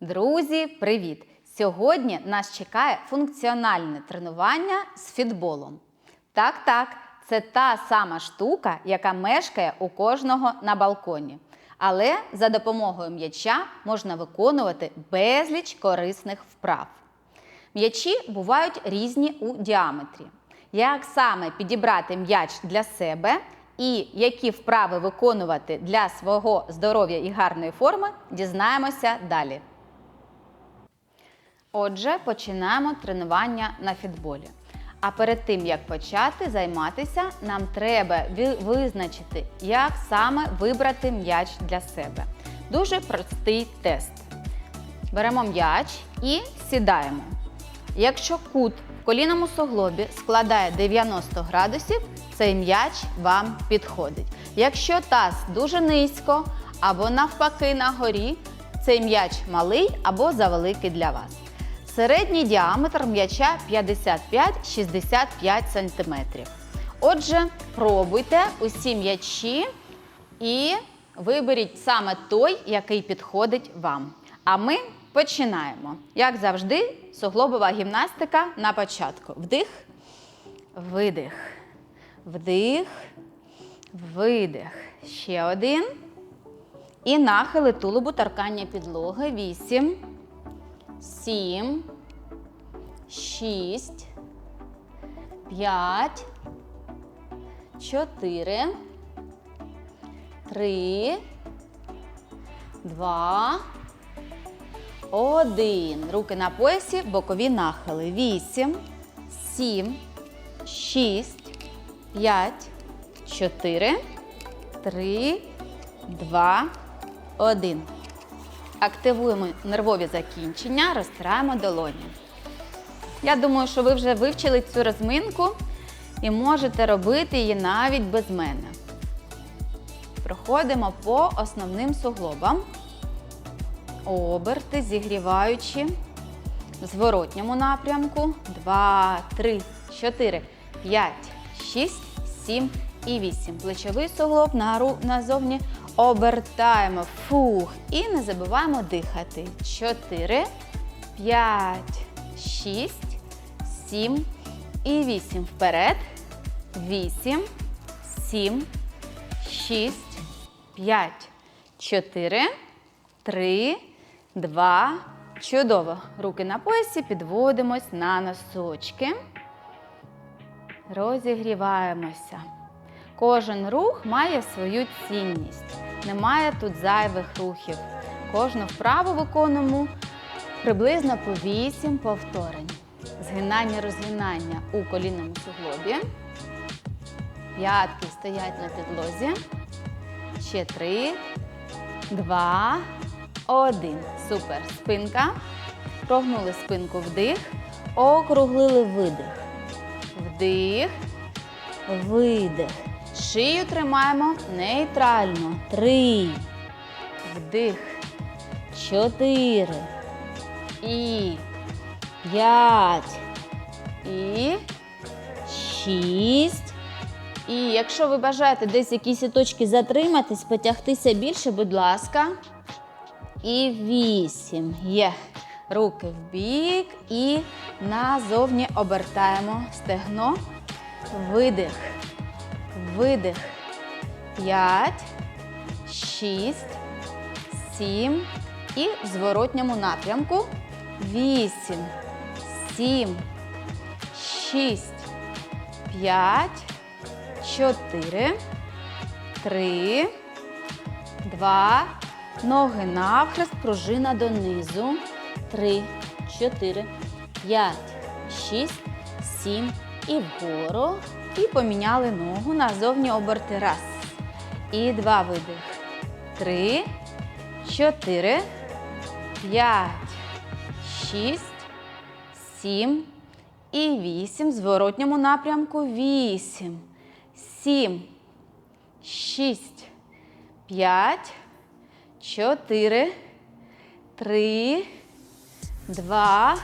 Друзі, привіт! Сьогодні нас чекає функціональне тренування з фітболом. Так, так, це та сама штука, яка мешкає у кожного на балконі. Але за допомогою м'яча можна виконувати безліч корисних вправ. М'ячі бувають різні у діаметрі. Як саме підібрати м'яч для себе і які вправи виконувати для свого здоров'я і гарної форми, дізнаємося далі. Отже, починаємо тренування на фітболі. А перед тим як почати займатися, нам треба визначити, як саме вибрати м'яч для себе. Дуже простий тест. Беремо м'яч і сідаємо. Якщо кут в колінному суглобі складає 90 градусів, цей м'яч вам підходить. Якщо таз дуже низько або навпаки на горі, цей м'яч малий або завеликий для вас. Середній діаметр м'яча 55-65 см. Отже, пробуйте усі м'ячі і виберіть саме той, який підходить вам. А ми починаємо. Як завжди, суглобова гімнастика на початку. Вдих, видих, вдих, видих. Ще один. І нахили тулубу торкання підлоги. Вісім, сім, шість, п'ять, чотири, три, два, один. Руки на поясі, бокові нахили. Вісім, сім, шість, п'ять, чотири, три, два, один. Активуємо нервові закінчення, розтираємо долоні. Я думаю, що ви вже вивчили цю розминку і можете робити її навіть без мене. Проходимо по основним суглобам. Оберти, зігріваючи в зворотньому напрямку. 2, 3, 4, 5, 6, 7 і 8. Плечовий суглоб назовні обертаємо. Фух. І не забуваємо дихати. 4, 5, 6, 7 і 8. Вперед. 8, 7, 6, 5, 4, 3, 2. Чудово. Руки на поясі, підводимось на носочки. Розігріваємося. Кожен рух має свою цінність. Немає тут зайвих рухів. Кожну вправу виконуємо приблизно по 8 повторень. Згинання, розгинання у колінному суглобі. П'ятки стоять на підлозі. Ще три, два, один. Супер. Спинка. Прогнули спинку вдих. Округлили видих. Вдих. Видих. Шию тримаємо нейтрально. Три. Вдих. Чотири. І. П'ять. І. Шість. І якщо ви бажаєте десь якісь точки затриматись, потягтися більше, будь ласка. І вісім. Є. Руки в бік і назовні обертаємо стегно. Видих. Видих. П'ять. Шість. Сім. І в зворотньому напрямку. Вісім. Сім. Шість. П'ять. Чотири. Три. Два. Ноги навхрест, пружина донизу. Три, чотири, п'ять, шість, сім. І вгору. І поміняли ногу назовні оберти. Раз. І два видих. Три, чотири, п'ять, шість, сім. І вісім. Зворотньому напрямку. Вісім. Сім. Шість. П'ять. Чотири. Три. Два.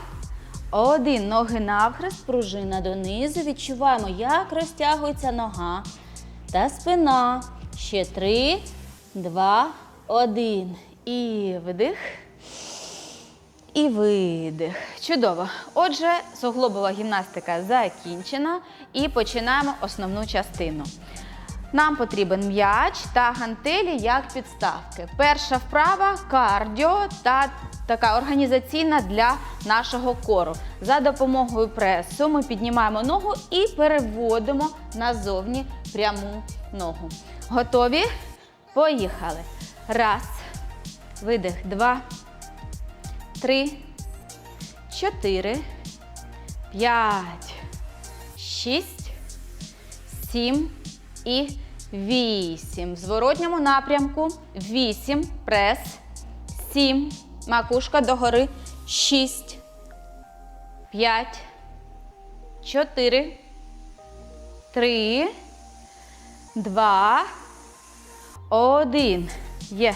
Один. Ноги навхрест, пружина донизу. Відчуваємо, як розтягується нога та спина. Ще три, два, один. І вдих. І видих. Чудово. Отже, суглобова гімнастика закінчена і починаємо основну частину. Нам потрібен м'яч та гантелі як підставки. Перша вправа кардіо та така організаційна для нашого кору. За допомогою пресу ми піднімаємо ногу і переводимо назовні пряму ногу. Готові? Поїхали. Раз. Видих. Два. Три. Чотири. П'ять. Шість. Сім і вісім. В зворотньому напрямку. Вісім. Прес. Сім. Макушка догори. Шість. П'ять. Чотири. Три. Два. Один. Є.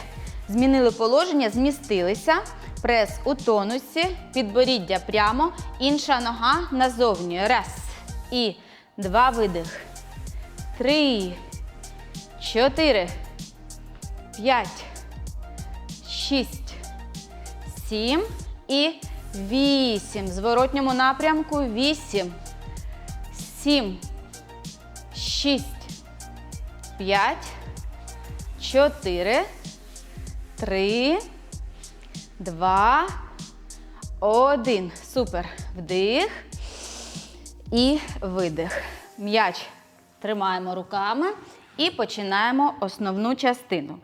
Змінили положення, змістилися. Прес у тонусі, підборіддя прямо, інша нога назовні. Раз. І два видих. Три. Чотири. П'ять. Шість. Сім. І вісім. В зворотньому напрямку. Вісім. Сім. Шість. П'ять. Чотири. Три. Два. Один. Супер. Вдих. І видих. М'яч тримаємо руками і починаємо основну частину.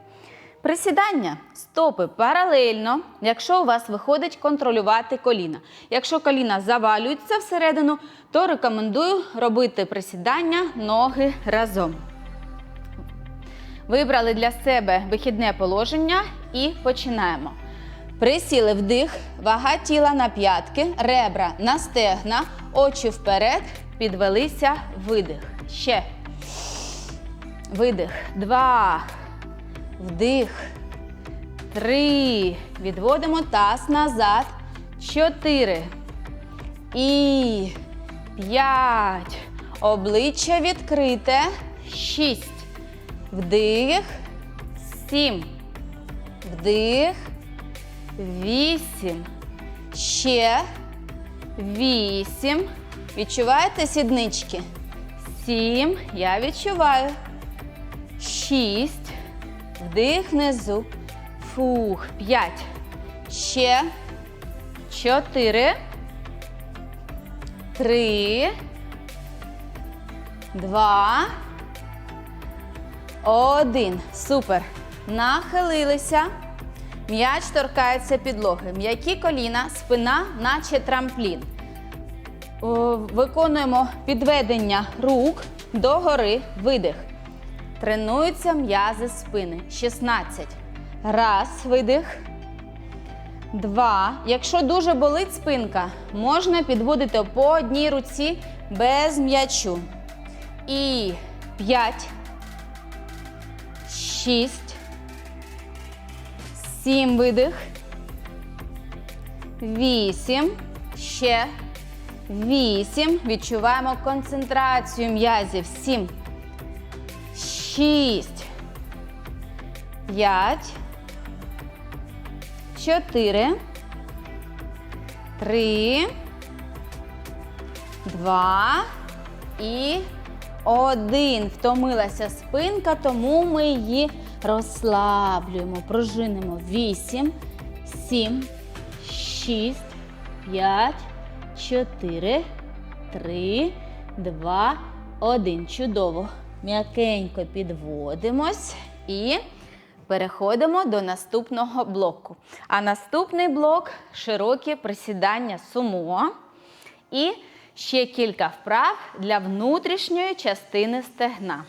Присідання стопи паралельно, якщо у вас виходить контролювати коліна. Якщо коліна завалюються всередину, то рекомендую робити присідання ноги разом. Вибрали для себе вихідне положення і починаємо. Присіли вдих, вага тіла на п'ятки, ребра на стегна, очі вперед, підвелися, видих. Ще. Видих. Два. Вдих. Три. Відводимо таз назад. Чотири. І п'ять. Обличчя відкрите. Шість. Вдих. Сім. Вдих. Вісім. Ще. Вісім. Відчуваєте сіднички? Сім. Я відчуваю. Шість. Вдих внизу. Фух. П'ять. Ще. Чотири. Три. Два. Один. Супер. Нахилилися. М'яч торкається підлоги. М'які коліна, спина, наче трамплін. Виконуємо підведення рук догори, видих. Тренуються м'язи спини. 16. Раз, видих. Два. Якщо дуже болить спинка, можна підводити по одній руці без м'ячу. І п'ять. Шість. Сім видих. Вісім. Ще. Вісім. Відчуваємо концентрацію м'язів. Сім. Шість. П'ять. Чотири. Три. Два. І один. Втомилася спинка, тому ми її розслаблюємо. Пружинимо. Вісім, сім, шість, п'ять, чотири, три, два, один. Чудово. М'якенько підводимось і переходимо до наступного блоку. А наступний блок широкі присідання сумо. І ще кілька вправ для внутрішньої частини стегна.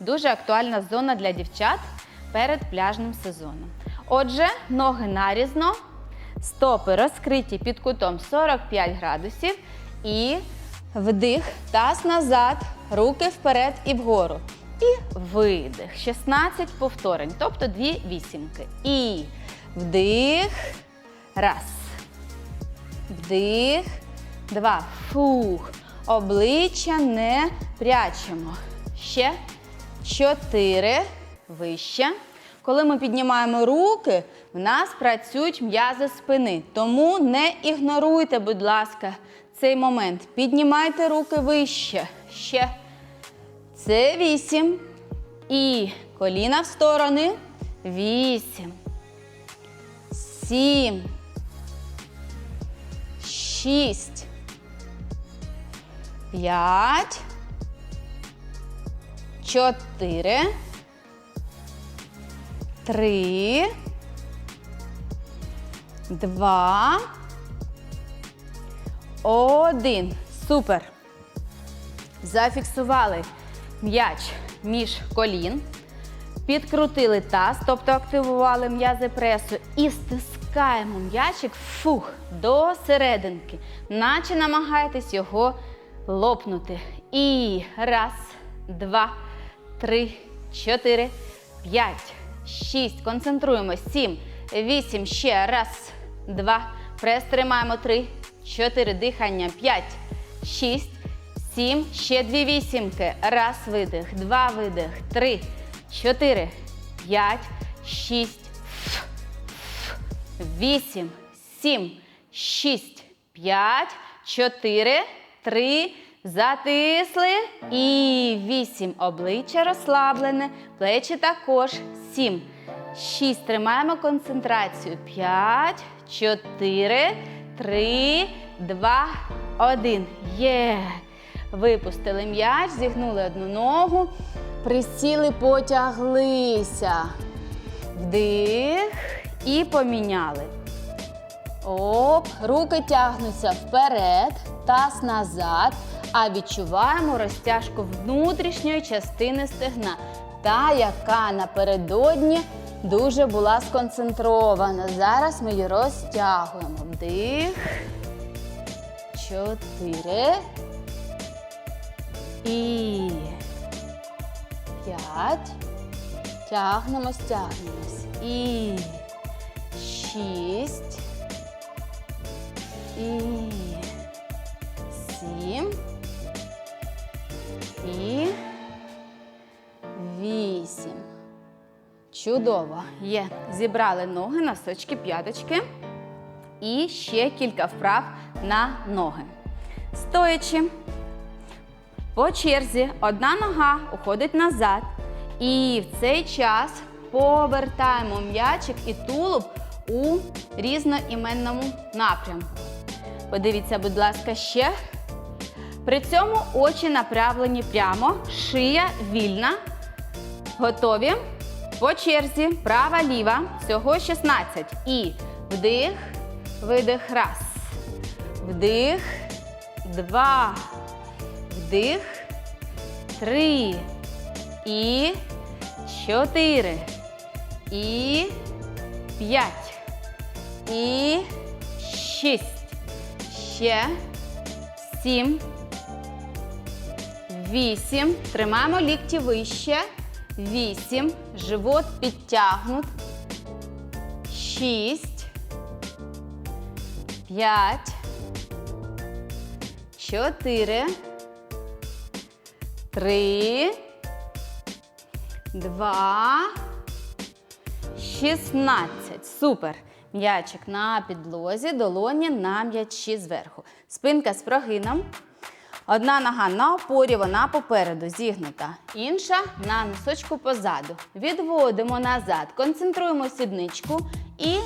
Дуже актуальна зона для дівчат перед пляжним сезоном. Отже, ноги нарізно, стопи розкриті під кутом 45 градусів і вдих, таз назад, руки вперед і вгору. І видих. 16 повторень, тобто дві вісімки. І вдих. Раз. Вдих. Два. Фух. Обличчя не прячемо. Ще. Чотири. Вище. Коли ми піднімаємо руки, в нас працюють м'язи спини. Тому не ігноруйте, будь ласка, цей момент. Піднімайте руки вище. Ще. Це вісім. І коліна в сторони. Вісім. Сім. Шість. П'ять. Чотири. Три. Два. Один. Супер. Зафіксували м'яч між колін. Підкрутили таз, тобто активували м'язи пресу і стискаємо м'ячик фух, до серединки, наче намагаєтесь його лопнути. І раз, два, три, чотири, п'ять, шість. Концентруємось. Сім, вісім. Ще раз, два. Прес тримаємо. Три, чотири. Дихання. П'ять, шість, сім. Ще дві вісімки. Раз, видих, два видих, три, чотири, п'ять, шість. Вісім, сім, шість, п'ять, чотири, три. Затисли. І вісім. Обличчя розслаблене. Плечі також. Сім. Шість. Тримаємо концентрацію. П'ять, чотири, три, два, один. Є. Випустили м'яч, зігнули одну ногу. Присіли, потяглися. Вдих і поміняли. Оп, руки тягнуться вперед, таз назад, а відчуваємо розтяжку внутрішньої частини стегна, та, яка напередодні дуже була сконцентрована. Зараз ми її розтягуємо. Вдих. Чотири. І п'ять. Тягнемось, тягнемось. І шість. І сім. І вісім. Чудово. Є. Зібрали ноги, носочки, п'яточки. І ще кілька вправ на ноги. Стоячи. По черзі одна нога уходить назад. І в цей час повертаємо м'ячик і тулуб у різноіменному напрямку. Подивіться, будь ласка, ще. При цьому очі направлені прямо, шия вільна. Готові? По черзі, права, ліва, всього 16. І вдих, видих, раз. Вдих, два. Вдих, три. І чотири. І п'ять. І шість. Ще сім. Вісім. Тримаємо лікті вище. Вісім. Живот підтягнут. Шість. П'ять. Чотири. Три. Два. Шістнадцять. Супер. М'ячик на підлозі, долоні на м'ячі зверху. Спинка з прогином. Одна нога на опорі, вона попереду зігнута. Інша на носочку позаду. Відводимо назад, концентруємо сідничку і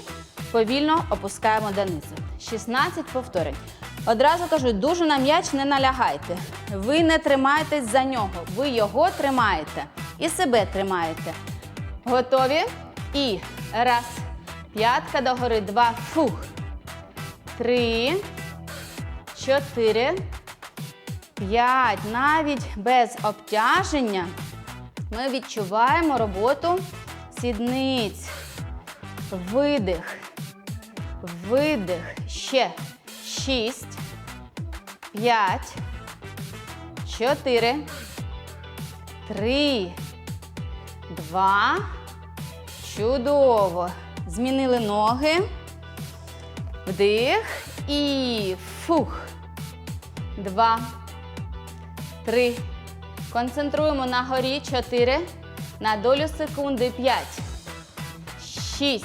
повільно опускаємо донизу. 16 повторень. Одразу кажу, дуже на м'яч не налягайте. Ви не тримаєтесь за нього, ви його тримаєте і себе тримаєте. Готові? І раз. П'ятка догори. Два. Фух. Три. Чотири. П'ять. Навіть без обтяження ми відчуваємо роботу сідниць. Видих. Видих. Ще. Шість. П'ять. Чотири. Три. Два. Чудово. Змінили ноги. Вдих. І фух. Два. Три. Концентруємо на горі. Чотири. На долю секунди. П'ять. Шість.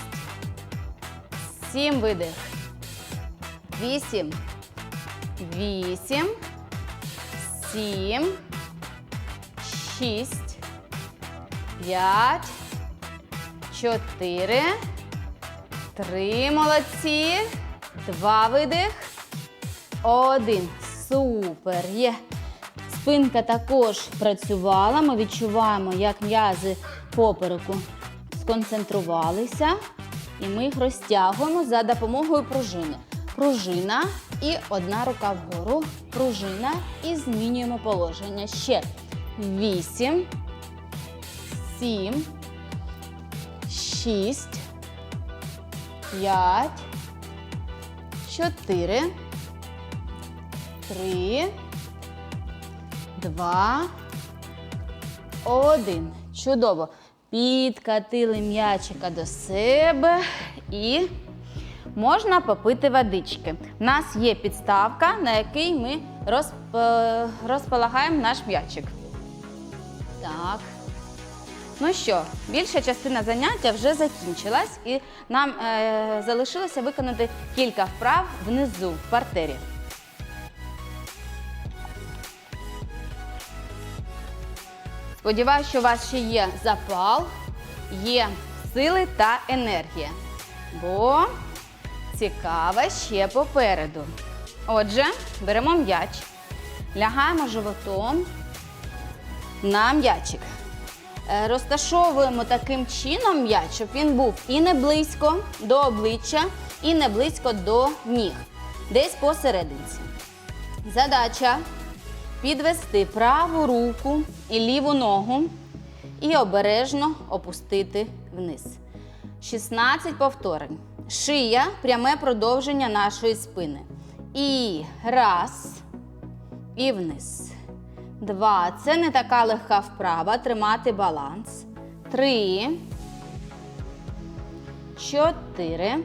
Сім видих. Вісім. Вісім. Сім. Шість. П'ять. Чотири. Три. Молодці. Два видих. Один. Супер. Є. Спинка також працювала. Ми відчуваємо, як м'язи попереку сконцентрувалися. І ми їх розтягуємо за допомогою пружини. Пружина і одна рука вгору. Пружина і змінюємо положення. Ще вісім, сім, шість, п'ять, чотири, три, два, один. Чудово. Підкатили м'ячика до себе і можна попити водички. У нас є підставка, на якій ми розп... е, розполагаємо наш м'ячик. Так. Ну що, більша частина заняття вже закінчилась, і нам е, залишилося виконати кілька вправ внизу, в партері. Сподіваюся, що у вас ще є запал, є сили та енергія. Бо цікаве ще попереду. Отже, беремо м'яч, лягаємо животом на м'ячик. Е, Розташовуємо таким чином м'яч, щоб він був і не близько до обличчя, і не близько до ніг. Десь посерединці. Задача підвести праву руку і ліву ногу і обережно опустити вниз. 16 повторень. Шия пряме продовження нашої спини. І раз. І вниз. Два. Це не така легка вправа. Тримати баланс. Три. Чотири.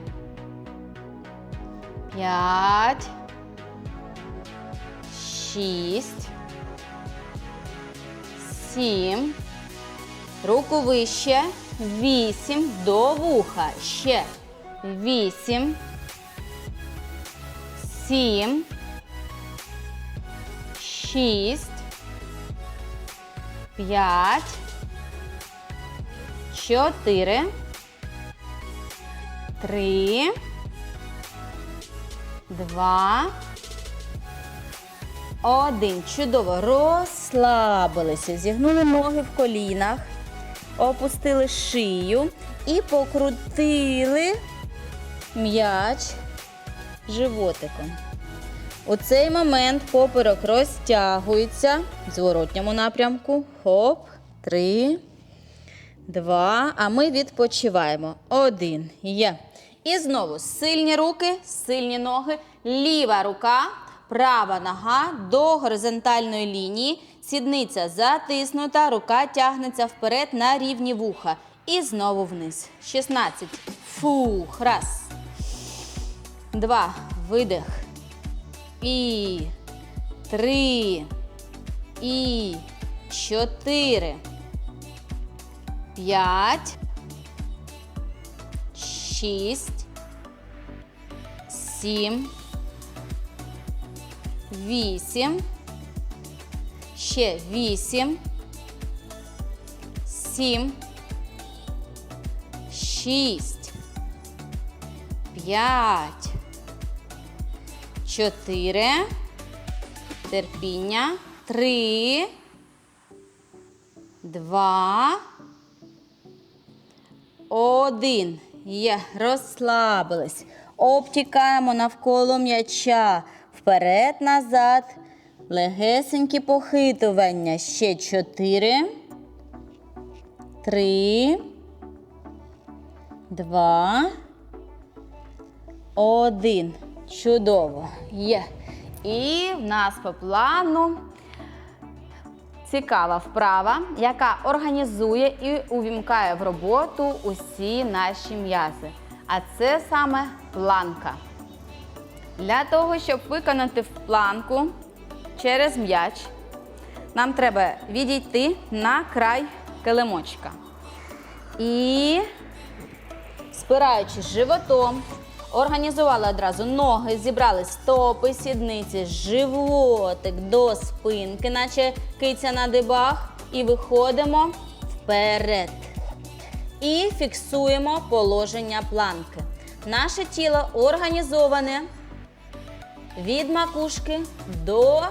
П'ять. Шість. Сім. Руку вище. Вісім. До вуха. Ще. Вісім. Сім. Шість. П'ять. Чотири. Три. Два. Один. Чудово. Розслабилися. Зігнули ноги в колінах. Опустили шию і покрутили м'яч животиком. У цей момент поперек розтягується в зворотньому напрямку. Хоп, три, два. А ми відпочиваємо. Один. Є. І знову сильні руки, сильні ноги, ліва рука, права нога до горизонтальної лінії. Сідниця затиснута, рука тягнеться вперед на рівні вуха. І знову вниз. 16. Фух. Раз. Два. Видих. І три. І чотири. П'ять. Шість. Сім. Вісім. Ще вісім. Сім. Шість. П'ять. Чотири. Терпіння. Три. Два. Один. Є. Розслабились. Обтікаємо навколо м'яча. Вперед, назад. Легесенькі похитування. Ще чотири. Три. Два. Один. Чудово. Є. І в нас по плану цікава вправа, яка організує і увімкає в роботу усі наші м'язи. А це саме планка. Для того, щоб виконати планку через м'яч, нам треба відійти на край килимочка. І спираючись животом, Організували одразу ноги, зібрали стопи, сідниці, животик до спинки, наче киця на дибах. І виходимо вперед. І фіксуємо положення планки. Наше тіло організоване від макушки до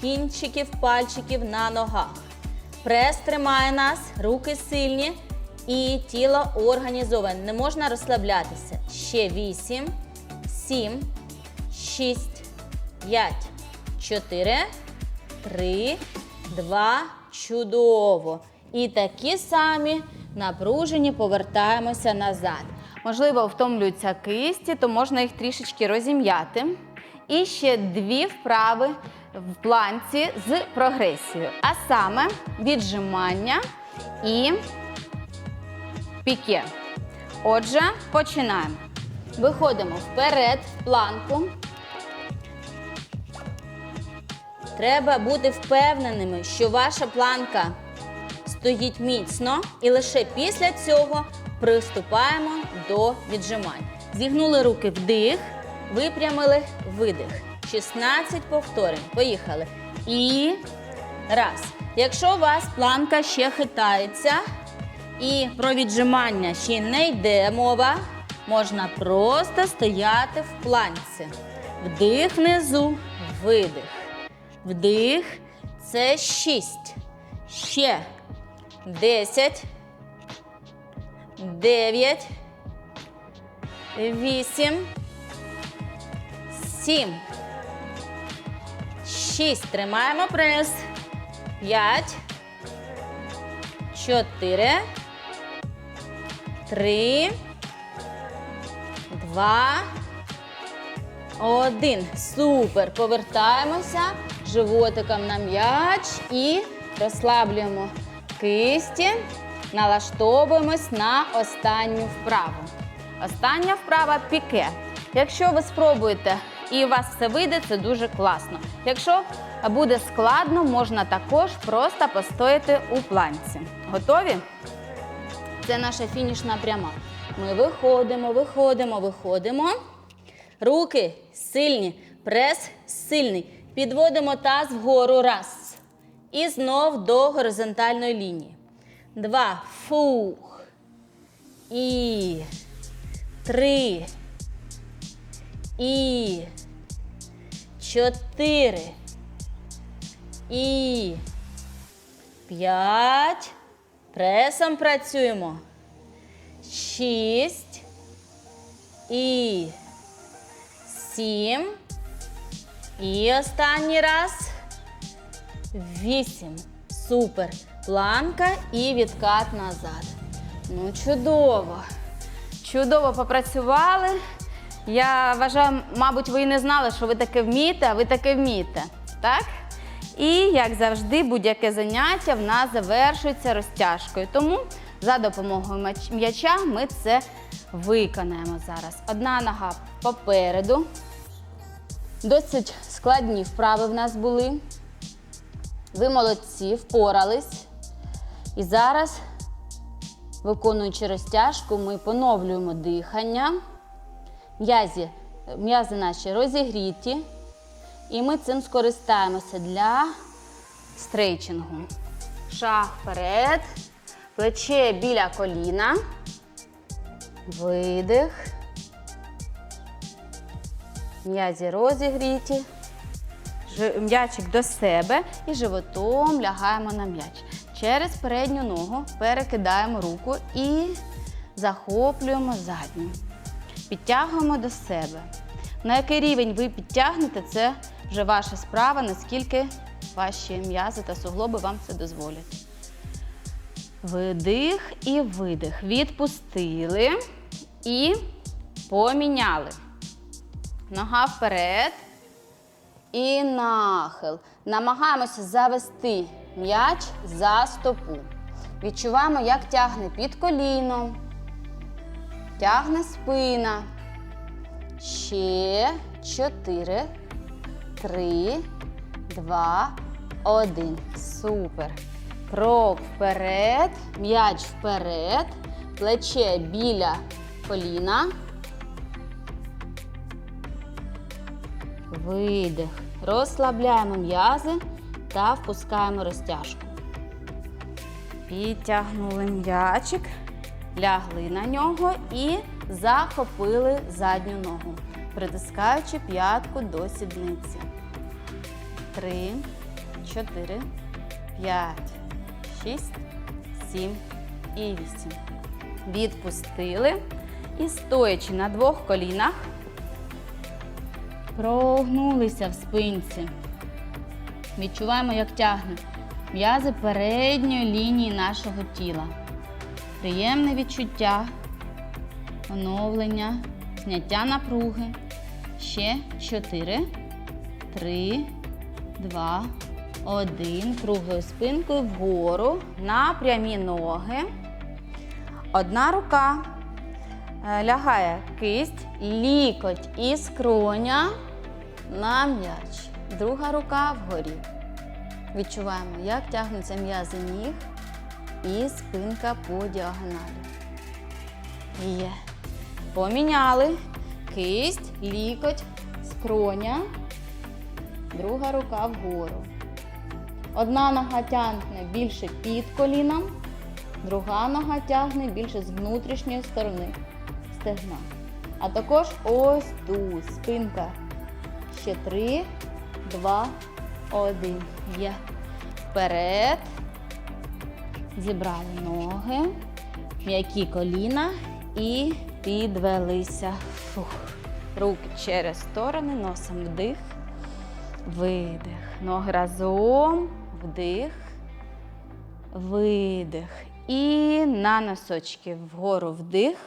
кінчиків пальчиків на ногах. Прес тримає нас, руки сильні і тіло організоване. Не можна розслаблятися. Ще 8, 7, 6, 5, 4, 3, 2. Чудово. І такі самі напружені повертаємося назад. Можливо, втомлюються кисті, то можна їх трішечки розім'яти. І ще дві вправи в планці з прогресією, а саме віджимання і піке. Отже, починаємо. Виходимо вперед в планку. Треба бути впевненими, що ваша планка стоїть міцно, і лише після цього приступаємо до віджимань. Зігнули руки вдих, випрямили видих. 16 повторень. Поїхали. І раз. Якщо у вас планка ще хитається і про віджимання ще не йде мова, можна просто стояти в планці. Вдих внизу, видих. Вдих. Це 6. Ще 10. 9. 8. 7. 6. Тримаємо прес. 5. 4. 3. 2. Один. Супер. Повертаємося животиком на м'яч і розслаблюємо кисті. Налаштовуємось на останню вправу. Остання вправа піке. Якщо ви спробуєте і у вас все вийде, це дуже класно. Якщо буде складно, можна також просто постояти у планці. Готові? Це наша фінішна пряма. Ми виходимо, виходимо, виходимо. Руки сильні, прес сильний. Підводимо таз вгору. Раз. І знов до горизонтальної лінії. Два. Фух. І. Три. І. Чотири. І. П'ять. Пресом працюємо. Шість. І. Сім. І останній раз. Вісім. Супер. Планка і відкат назад. Ну, чудово. Чудово попрацювали. Я вважаю, мабуть, ви і не знали, що ви таке вмієте, а ви таке вмієте. Так? І, як завжди, будь-яке заняття в нас завершується розтяжкою. Тому за допомогою м'яча ми це виконаємо зараз. Одна нога попереду. Досить складні вправи в нас були. Ви молодці, впорались. І зараз, виконуючи розтяжку, ми поновлюємо дихання. М'язі, м'язи наші розігріті. І ми цим скористаємося для стрейчингу. Шаг вперед, плече біля коліна. Видих. М'язі розігріті. М'ячик до себе і животом лягаємо на м'яч. Через передню ногу перекидаємо руку і захоплюємо задню. Підтягуємо до себе. На який рівень ви підтягнете, це вже ваша справа, наскільки ваші м'язи та суглоби вам це дозволять. Видих і видих. Відпустили і поміняли. Нога вперед. І нахил. Намагаємося завести м'яч за стопу. Відчуваємо, як тягне під коліном, тягне спина. Ще чотири, три, два, один. Супер. Крок вперед, м'яч вперед, плече біля коліна. видих. Розслабляємо м'язи та впускаємо розтяжку. Підтягнули м'ячик, лягли на нього і захопили задню ногу, притискаючи п'ятку до сідниці. Три, чотири, п'ять, шість, сім і вісім. Відпустили і стоячи на двох колінах, прогнулися в спинці. Відчуваємо, як тягне м'язи передньої лінії нашого тіла. Приємне відчуття, оновлення, зняття напруги. Ще 4, 3, 2, 1. Круглою спинкою вгору на прямі ноги. Одна рука е, лягає кисть, лікоть і скроня на м'яч. Друга рука вгорі. Відчуваємо, як тягнуться м'язи ніг і спинка по діагоналі. Є. Поміняли. Кисть, лікоть, скроня. Друга рука вгору. Одна нога тягне більше під коліном, друга нога тягне більше з внутрішньої сторони стегна. А також ось тут спинка. Ще три, два, один. Є. Вперед. Зібрали ноги, м'які коліна і підвелися. Фух. Руки через сторони, носом вдих, видих. Ноги разом, вдих, видих. І на носочки вгору вдих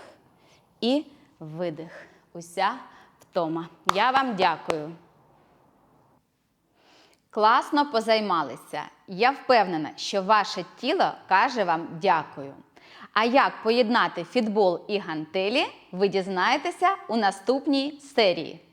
і видих. Уся втома. Я вам дякую. Класно позаймалися. Я впевнена, що ваше тіло каже вам дякую. А як поєднати фітбол і гантелі, ви дізнаєтеся у наступній серії.